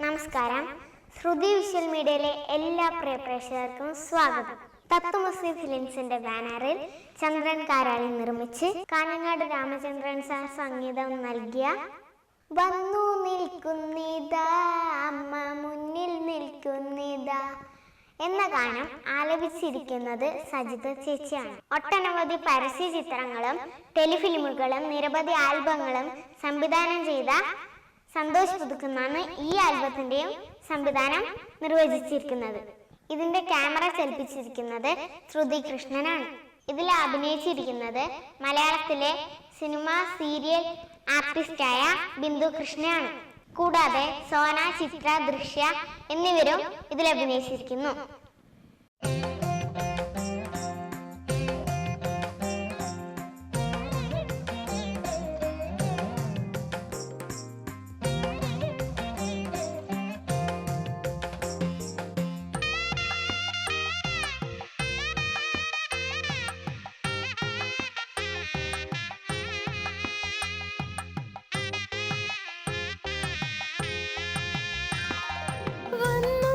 നമസ്കാരം. ശ്രുതി വിഷ്വൽ മീഡിയയിലെ എല്ലാ പ്രിയ പ്രേക്ഷകർക്കും സ്വാഗതം. തത്വമസി ഫിലിംസിന്റെ ബാനറിൽ ചന്ദ്രൻ കാരാളി നിർമ്മിച്ച് കാഞ്ഞങ്ങാട് രാമചന്ദ്രൻ സാർ സംഗീതം നൽകിയ വന്നു നിൽക്കുന്നിതാ അമ്മ മുന്നിൽ നിൽക്കുന്നിതാ എന്ന ഗാനം ആലപിച്ചിരിക്കുന്നത് സജിത ചേച്ചിയാണ്. ഒട്ടനവധി പരസ്യ ചിത്രങ്ങളും ടെലിഫിലിമുകളും നിരവധി ആൽബങ്ങളും സംവിധാനം ചെയ്ത സന്തോഷ് പുതുക്കുന്നാണ് ഈ ആൽബത്തിന്റെയും സംവിധാനം നിർവചിച്ചിരിക്കുന്നത്. ഇതിന്റെ ക്യാമറ ചലിപ്പിച്ചിരിക്കുന്നത് ശ്രുതി കൃഷ്ണനാണ്. ഇതിൽ അഭിനയിച്ചിരിക്കുന്നത് മലയാളത്തിലെ സിനിമ സീരിയൽ ആർട്ടിസ്റ്റായ ബിന്ദു കൃഷ്ണയാണ്. കൂടാതെ സോന ചിത്ര ദൃശ്യ എന്നിവരും ഇതിൽ അഭിനയിച്ചിരിക്കുന്നു. വന്നു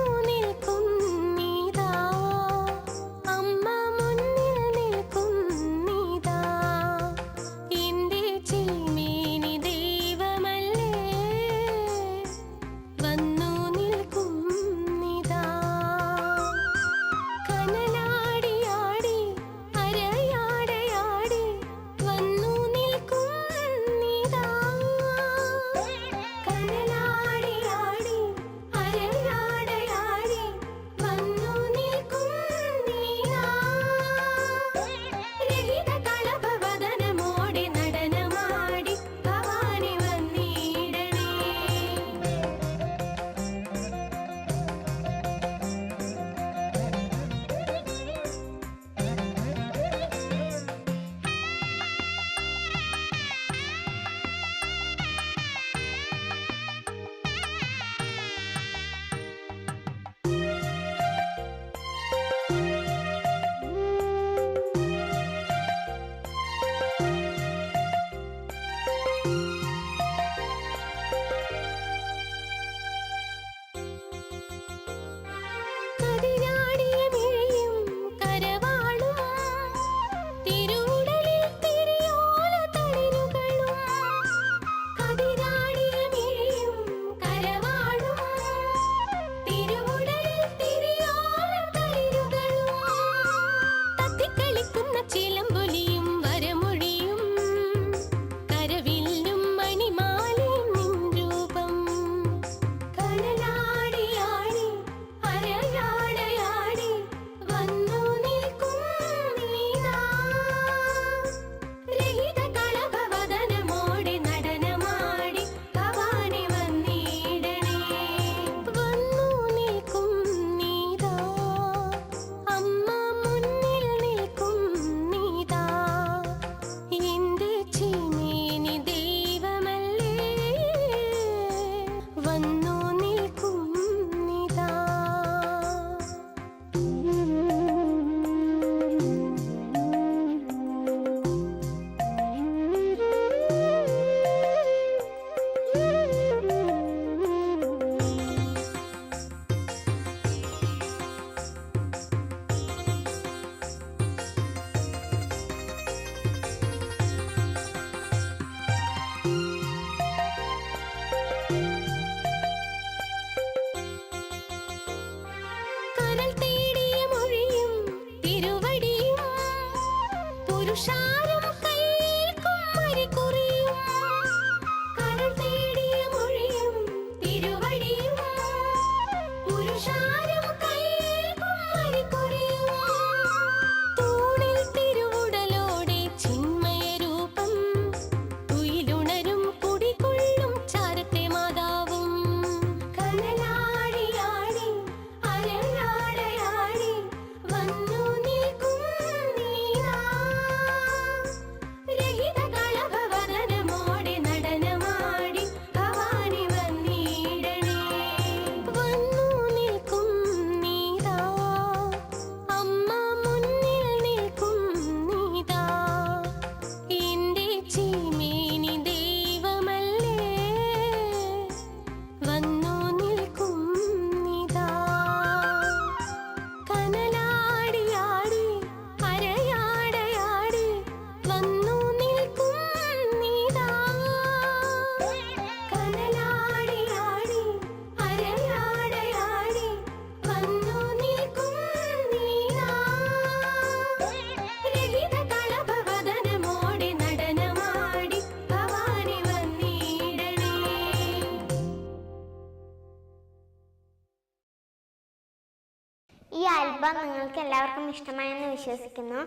ആൽബം നിങ്ങൾക്ക് എല്ലാവർക്കും ഇഷ്ടമായെന്ന് വിശ്വസിക്കുന്നു.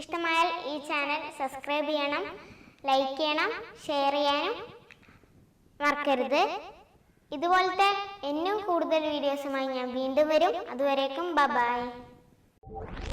ഇഷ്ടമായാൽ ഈ ചാനൽ സബ്സ്ക്രൈബ് ചെയ്യണം ലൈക്ക് ചെയ്യണം ഷെയർ ചെയ്യാനും മറക്കരുത്. ഇതുപോലത്തെ എന്നും കൂടുതൽ വീഡിയോസുമായി ഞാൻ വീണ്ടും വരും. അതുവരേക്കും ബബായ് ബായ്